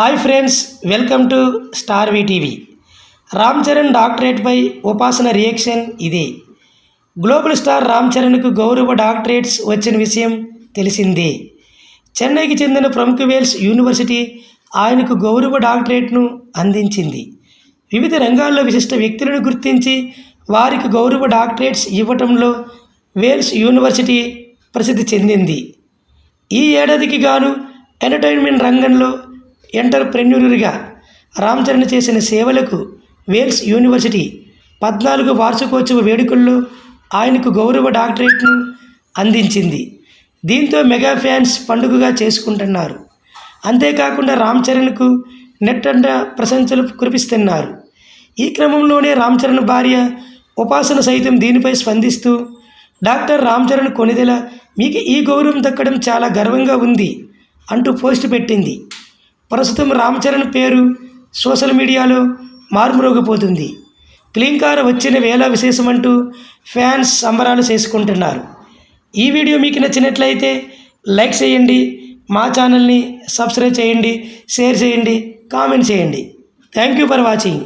Hi friends welcome to star TV Ram Charan డాక్టరేట్పై Upasana reaction ఇదే. Global star Ram చరణ్కు గౌరవ doctorates వచ్చిన విషయం తెలిసిందే. చెన్నైకి చెందిన ప్రముఖ వేల్స్ యూనివర్సిటీ ఆయనకు గౌరవ డాక్టరేట్ను అందించింది. వివిధ రంగాల్లో విశిష్ట వ్యక్తులను గుర్తించి వారికి గౌరవ డాక్టరేట్స్ ఇవ్వటంలో వేల్స్ యూనివర్సిటీ ప్రసిద్ధి చెందింది. ఈ ఏడాదికి గాను ఎంటర్టైన్మెంట్ రంగంలో ఎంటర్ప్రెన్యూర్గా రామ్ చరణ్ చేసిన సేవలకు వేల్స్ యూనివర్సిటీ పద్నాలుగు వార్షికోత్సవ వేడుకల్లో ఆయనకు గౌరవ డాక్టరేట్ను అందించింది. దీంతో మెగా ఫ్యాన్స్ పండుగగా చేసుకుంటున్నారు. అంతేకాకుండా రామ్ చరణ్కు నెట్టంట ప్రశంసలు కురిపిస్తున్నారు. ఈ క్రమంలోనే రామ్ చరణ్ భార్య ఉపాసన సైతం దీనిపై స్పందిస్తూ డాక్టర్ రామ్ చరణ్ కొనిదెల మీకు ఈ గౌరవం దక్కడం చాలా గర్వంగా ఉంది అంటూ పోస్ట్ పెట్టింది. ప్రస్తుతం రామచరణ్ పేరు సోషల్ మీడియాలో మారుమ్రోగిపోతుంది. క్లీంకార వచ్చిన వేళ విశేషమంటూ ఫ్యాన్స్ సంబరాలు చేసుకుంటున్నారు. ఈ వీడియో మీకు నచ్చినట్లయితే లైక్ చేయండి మా ఛానల్ని సబ్స్క్రైబ్ చేయండి షేర్ చేయండి కామెంట్ చేయండి. Thank you for watching.